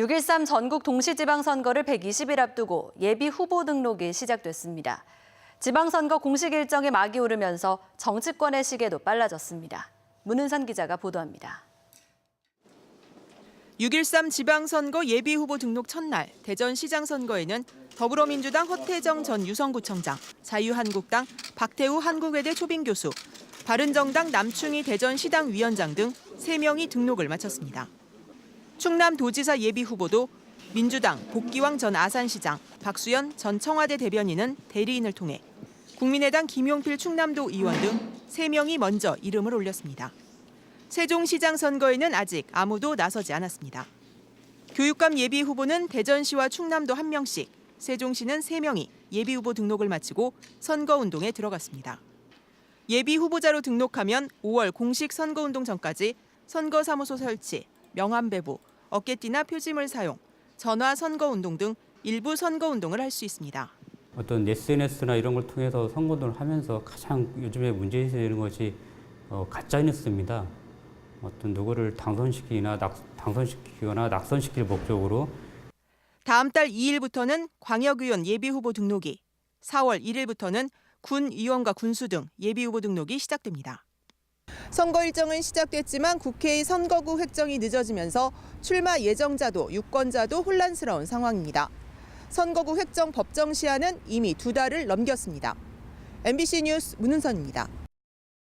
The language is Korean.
6.13 전국 동시지방선거를 120일 앞두고 예비 후보 등록이 시작됐습니다. 지방선거 공식 일정에 막이 오르면서 정치권의 시계도 빨라졌습니다. 문은선 기자가 보도합니다. 6.13 지방선거 예비후보 등록 첫날 대전시장 선거에는 더불어민주당 허태정 전 유성구청장, 자유한국당 박태우 한국외대 초빙교수, 바른정당 남충희 대전시당 위원장 등 3명이 등록을 마쳤습니다. 충남도지사 예비후보도 민주당 복기왕 전 아산시장, 박수현 전 청와대 대변인은 대리인을 통해 국민의당 김용필 충남도 의원 등 3명이 먼저 이름을 올렸습니다. 세종시장 선거에는 아직 아무도 나서지 않았습니다. 교육감 예비 후보는 대전시와 충남도 한 명씩, 세종시는 세 명이 예비 후보 등록을 마치고 선거 운동에 들어갔습니다. 예비 후보자로 등록하면 5월 공식 선거 운동 전까지 선거 사무소 설치, 명함 배부, 어깨띠나 표지물 사용, 전화 선거 운동 등 일부 선거 운동을 할 수 있습니다. 어떤 SNS나 이런 걸 통해서 선거운동을 하면서 가장 요즘에 문제되는 것이 어, 가짜 뉴스입니다. 어떤 누구를 당선시키거나 낙, 당선시키거나 낙선시킬 목적으로 다음 달 2일부터는 광역의원 예비후보 등록이, 4월 1일부터는 군 의원과 군수 등 예비후보 등록이 시작됩니다. 선거 일정은 시작됐지만 국회의 선거구 획정이 늦어지면서 출마 예정자도 유권자도 혼란스러운 상황입니다. 선거구 획정 법정 시한은 이미 두 달을 넘겼습니다. MBC 뉴스 문은선입니다.